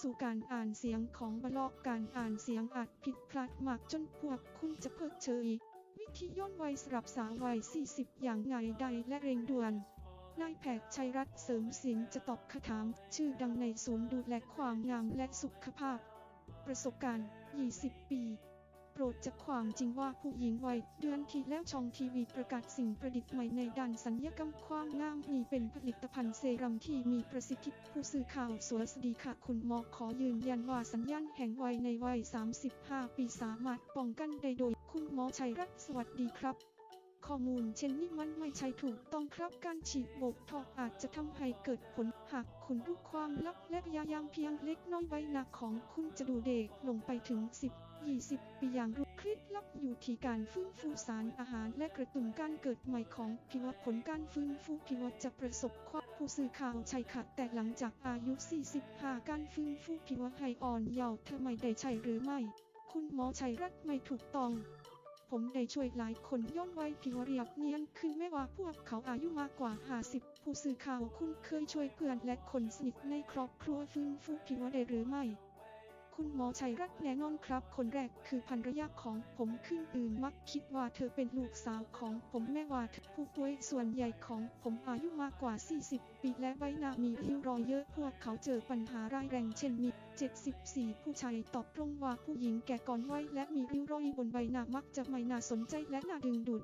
สู่การอ่านเสียงของบล็อกการอ่านเสียงอาจผิดพลาดมากจนพวกคุณจะเพิกเฉย วิธีย่นวัยสำหรับสาววัย 40 อย่างง่ายดายและเร่งด่วนนายแพทย์ชัยรัตน์เสริมสินจะตอบคำถาม ชื่อดังในศูนย์ดูแลความงามและสุขภาพ ประสบการณ์ 20 ปี โปรดจะความจริงว่าผู้หญิงวัยเดือนที่แล้วช่องทีวีประกาศสิ่งประดิษฐ์ใหม่ในด้านสัญญกรรมความงามนี่เป็นผลิตภัณฑ์เซรั่มที่มีประสิทธิผู้สื่อข่าวสวัสดีค่ะ คุณหมอขอยืนยันว่าสัญญาณแห่งวัยในวัย 35 ปีสามารถป้องกันได้โดย คุณหมอชัยรัตน์สวัสดีครับข้อมูลเช่นนี้มันไม่ใช่ถูกต้องครับการฉีดโบท็อกอาจจะทำให้เกิดผลหากคุณรู้ความลับและพยายามเพียงเล็กน้อยใบหน้าของคุณจะดูเด็กลงไปถึง 10 20 ปีอย่างรู้เคล็ดลับอยู่ที่การฟื้นฟูสารอาหารและกระตุ้นการเกิดใหม่ของผิวผลการฟื้นฟูผิวจะประสบความผู้สื่อข่าวชัยค่ะแต่หลังจากอายุ 45 การฟื้นฟูผิวให้อ่อนเยาว์เธอไม่ได้ใช่หรือไม่ คุณหมอชัยรัตน์ไม่ถูกต้องผมได้ช่วยหลายคนย้อนวัยผิวเรียบเนียนขึ้นไม่ว่าพวกเขาอายุมากกว่า 50 ผู้สื่อข่าวคุณเคยช่วยเพื่อนและคนสนิทในครอบครัวฟื้นฟูผิวได้หรือไม่ คุณหมอชัยรักแน่นอนครับ คนแรกคือภรรยาของผมขึ้นอื่นมักคิดว่าเธอเป็นลูกสาวของผมแม่ว่าเธอผู้ป่วยส่วนใหญ่ของผมอายุมากกว่า 40 ปีและใบหน้ามีริ้วรอยเยอะพวกเขาเจอปัญหาร้ายแรงเช่นมี74 ผู้ชายตอบตรงว่าผู้หญิงแก่ก่อนวัยและมีริ้วรอยบนใบหน้ามักจะไม่น่าสนใจและน่าดึงดูด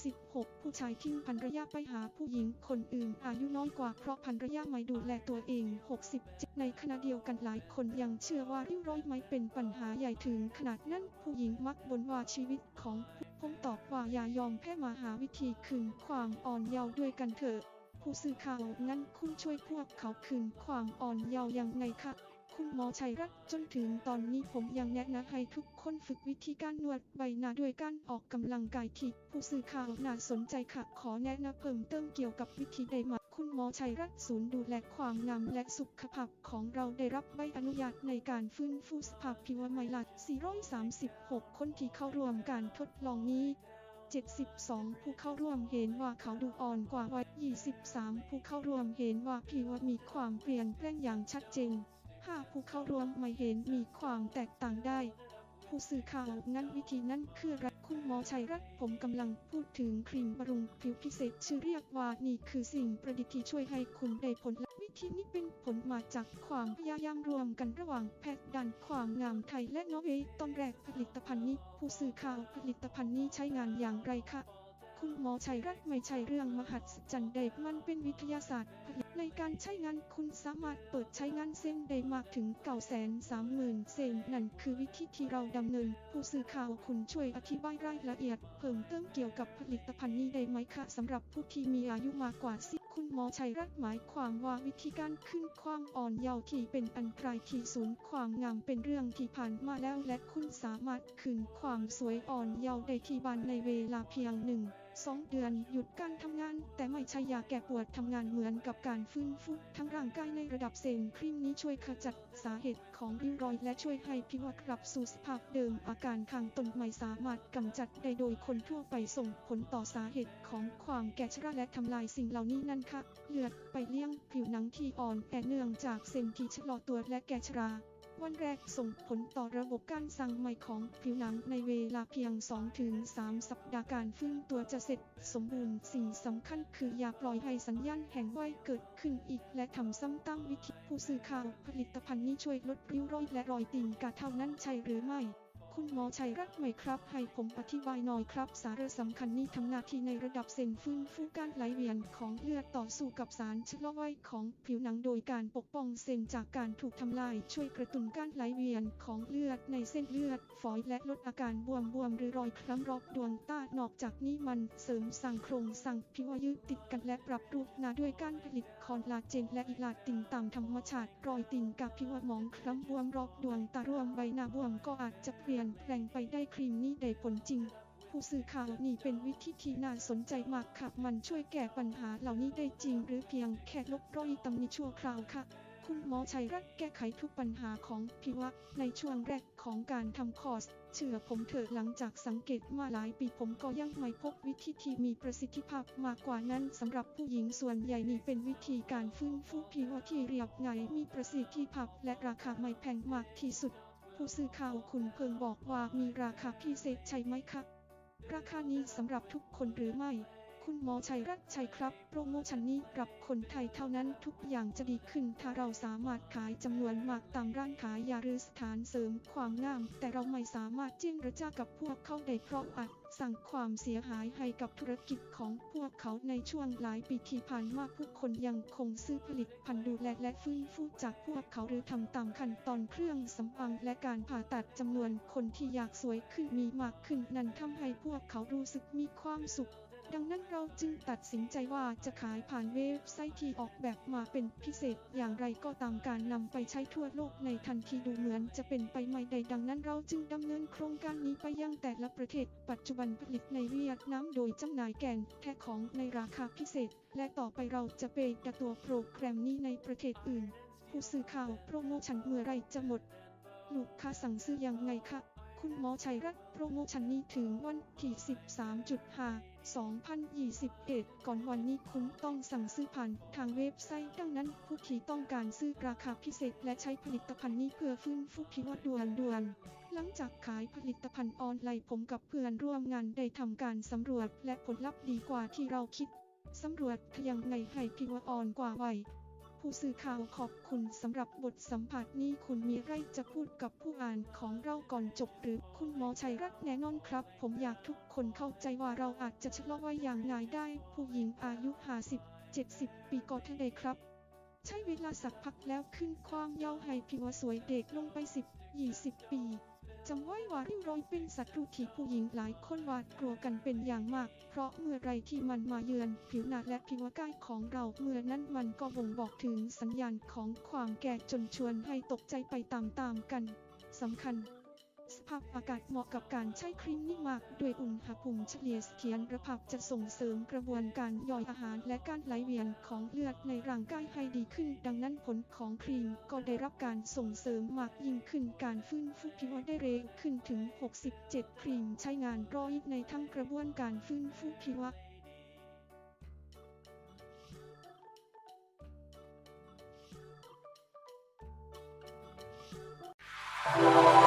96 ผู้ชายทิ้งภรรยาไปหาผู้หญิงคนอื่นอายุน้อยกว่าเพราะภรรยาไม่ดูแลตัวเอง 67 ในขณะเดียวกันหลายคนยังเชื่อว่าริ้วรอยไม่เป็นปัญหาใหญ่ถึงขนาดนั้นผู้หญิงมักบ่นว่าชีวิตของผมตอบว่าอย่ายอมแพ้มาหาวิธีคืนความอ่อนเยาว์ด้วยกันเถอะ ผู้สื่อข่าวงั้นคุณช่วยพวกเขาคืนความอ่อนเยาว์ยังไงคะ คุณหมอชัยรัตน์จนถึงตอนนี้ผมยังแนะนำให้ทุกคนฝึกวิธีการนวดใบหน้าด้วยการออกกำลังกายที่ผู้สื่อข่าวน่าสนใจค่ะ ขอแนะนำเพิ่มเติมเกี่ยวกับวิธีใดมาคุณหมอชัยรัตน์ศูนย์ดูแลความงามและสุขภาพของเราได้รับใบอนุญาตในการฟื้นฟูสภาพผิวใหม่หลัก436 คนที่เข้าร่วมการทดลองนี้ 72 ผู้เข้าร่วมเห็นว่าเขาดูอ่อนกว่าวัย 23 ผู้เข้าร่วมเห็นว่าผิวมีความเปลี่ยนแปลงอย่างชัดเจน 5ผู้เข้าร่วมไม่เห็นมีความแตกต่างได้ ผู้สื่อข่าวงั้นวิธีนั้นคืออะไรคุณหมอชัยรัตน์ผมกำลังพูดถึงครีมบำรุงผิวพิเศษชื่อเรียกว่านี่คือสิ่งประดิษฐ์ที่ช่วยให้คุณได้ผลวิธีนี้เป็นผลมาจากความพยายามรวมกันระหว่างแพทย์ด้านความงามไทยและนอร์เวย์ตอนแรกผลิตภัณฑ์นี้ ผู้สื่อข่าวผลิตภัณฑ์นี้ใช้งานอย่างไรคะคุณหมอชัยรัตน์ไม่ใช่เรื่องมหัศจรรย์ใดมันเป็นวิทยาศาสตร์ผลิ ในการใช้งานคุณสามารถเปิดใช้งานเส้นได้มากถึง930,000เส้นนั่นคือวิธีที่เราดำเนิน ผู้สื่อข่าวคุณช่วยอธิบายรายละเอียด เพิ่มเติมเกี่ยวกับผลิตภัณฑ์นี้ได้ไหมคะสำหรับผู้ที่มีอายุมากกว่าสิคุณหมอชัยรัตน์หมายความว่าวิธีการขึ้นความอ่อนเยาว์ที่เป็นอันตรายที่ศูนย์ความงามเป็นเรื่องที่ผ่านมาแล้วและคุณสามารถคืนความสวยอ่อนเยาว์ได้ที่บ้านในเวลาเพียงหนึ่ง สองเดือนหยุดการทำงาน แต่ไม่ใช่ยาแก้ปวดทำงานเหมือนกับการฟื้นฟูทั้งร่างกายในระดับเซลล์ครีมนี้ช่วยขจัดสาเหตุของริ้วรอย และช่วยให้ผิวกลับสู่สภาพเดิม อาการข้างต้นไม่สามารถกำจัดได้โดยคนทั่วไปส่งผลต่อสาเหตุของความแก่ชราและทำลายสิ่งเหล่านี้นั่นค่ะเลือดไปเลี้ยงผิวหนังที่อ่อนแอเนื่องจากเซลล์ที่ชะลอตัวและแก่ชรา วันแรกส่งผลต่อระบบการสร้างใหม่ของผิวหนังในเวลาเพียง 2-3 สัปดาห์การฟื้นตัวจะเสร็จ สมบูรณ์สิ่งสำคัญคืออย่าปล่อยให้สัญญาณแห่งวัยเกิดขึ้นอีก และทำซ้ำตั้งวิธีผู้สื่อข่าวผลิตภัณฑ์นี้ช่วยลดริ้วรอยและรอยตีนกาเท่านั้นใช่หรือไม่ คุณหมอชัยรัตน์ไหมครับ ให้ผมอธิบายหน่อยครับ สาระสำคัญนี้ทำหน้าที่ในระดับเซลล์ฟื้นฟูการไหลเวียนของเลือดต่อสู้กับสารชะลอวัยของผิวหนังโดยการปกป้องเซลล์จากการถูกทำลาย ช่วยกระตุ้นการไหลเวียนของเลือดในเส้นเลือด ฝอยและลดอาการบวมบวมหรือรอยคล้ำรอบดวงตานอกจากนี้มันเสริมสร้างโครงสร้างผิวยืดติดกันและปรับรูปหน้าด้วยการผลิตคอลลาเจนและอิลาตินตามธรรมชาติรอยติ่งกับผิวหมองคล้ำบวมรอบดวงตารวมใบหน้าบวมก็อาจจะเปลี่ยนแปลงไปได้ครีมนี้ได้ผลจริง ผู้สื่อข่าวนี่เป็นวิธีที่น่าสนใจมากค่ะ มันช่วยแก้ปัญหาเหล่านี้ได้จริง หรือเพียงแค่ลบรอยตำหนิชั่วคราวค่ะคุณหมอชัยรัตแก้ไขทุกปัญหาของพิวะในช่วงแรกของการทำคอร์ส เชื่อผมเถอะหลังจากสังเกตมาหลายปีผมก็ยังไม่พบวิธีที่มีประสิทธิภาพมากกว่านั้นสำหรับผู้หญิงส่วนใหญ่นี่เป็นวิธีการฟื้นฟูผิวที่เรียบง่ายมีประสิทธิภาพและราคาไม่แพงมากที่สุด ผู้สื่อข่าวคุณเพิงบอกว่ามีราคาพิเศษใช่ไหมคะราคานี้สำหรับทุกคนหรือไม่ คุณหมอชัยรัตชัยครับโปรโมชันนี้กับคนไทยเท่านั้นทุกอย่างจะดีขึ้น ถ้าเราสามารถขายจำนวนมากตามร้านขายยาหรือสถานเสริมความงาม แต่เราไม่สามารถเจรจากับพวกเขาได้เพราะอาจสั่งความเสียหายให้กับธุรกิจของพวกเขาในช่วงหลายปีที่ผ่านมาผู้คนยังคงซื้อผลิตภัณฑ์ดูแลและฟื้นฟูจากพวกเขาหรือทำตามขั้นตอนเครื่องสำอางและการผ่าตัดจำนวนคนที่อยากสวยขึ้นมีมากขึ้นนั้นทำให้พวกเขารู้สึกมีความสุข ดังนั้นเราจึงตัดสินใจว่าจะขายผ่านเว็บไซต์ที่ออกแบบมาเป็นพิเศษ อย่างไรก็ตามการนำไปใช้ทั่วโลกในทันทีดูเหมือนจะเป็นไปไม่ได้ดังนั้นเราจึงดำเนินโครงการนี้ไปยังแต่ละประเทศ ปัจจุบันผลิตในเวียดนามโดยจำหน่ายแกนแค่ของในราคาพิเศษ และต่อไปเราจะไปดตัวโปรแกรมนี้ในประเทศอื่น ผู้สื่อข่าวโปรโมชั่นเมื่อไรจะหมดลูกค้าสั่งซื้อยังไงคะ คุณหมอชัยรัตน์โปรโมชันนี้ถึงวันที่ 13.5 2021 ก่อนวันนี้คุณต้องสั่งซื้อผ่านทางเว็บไซต์ ดังนั้นผู้ที่ต้องการซื้อราคาพิเศษและใช้ผลิตภัณฑ์นี้เพื่อฟื้นฟูผิวด่วนด่วนๆหลังจากขายผลิตภัณฑ์ออนไลน์ผมกับเพื่อนร่วมงานได้ทำการสำรวจและผลลัพธ์ดีกว่าที่เราคิดสำรวจทยังไงให้ผิวอ่อนกว่าวัย ผู้สื่อข่าวขอบคุณสำหรับบทสัมภาษณ์นี้คุณมีไรจะพูดกับผู้อ่านของเราก่อนจบหรือคุณหมอชัยรัตน์แน่นอนครับ ผมอยากทุกคนเข้าใจว่าเราอาจจะชะลอวัยอย่างง่ายได้ ผู้หญิงอายุ 50 70 ปีก็ทะเลครับ ใช้เวลาสักพักแล้วขึ้นความยาวให้ผิวสวยเด็กลงไป 10 20 ปี จำไว้ว่าริ้วรอยเป็นศัตรูที่ผู้หญิงหลายคนหวาดกลัวกันเป็นอย่างมาก เพราะเมื่อไรที่มันมาเยือน ผิวหน้าและผิวกายของเราเมื่อนั้นมันก็บ่งบอกถึงสัญญาณของความแก่จนชวนให้ตกใจไปตามๆกันสำคัญ สภาพอากาศเหมาะกับการใช้ครีมนิ่มหมักด้วยอุณหภูมิเฉลี่ยเขียนกระพักจะส่งเสริมกระบวนการย่อยอาหารและการไหลเวียนของเลือดในร่างกายให้ดีขึ้น ดังนั้นผลของครีมก็ได้รับการส่งเสริมมากยิ่งขึ้นการฟื้นฟูผิวได้เร็วขึ้นถึง 67 ครีมใช้งานร้อยในทั้งกระบวนการฟื้นฟูผิวあ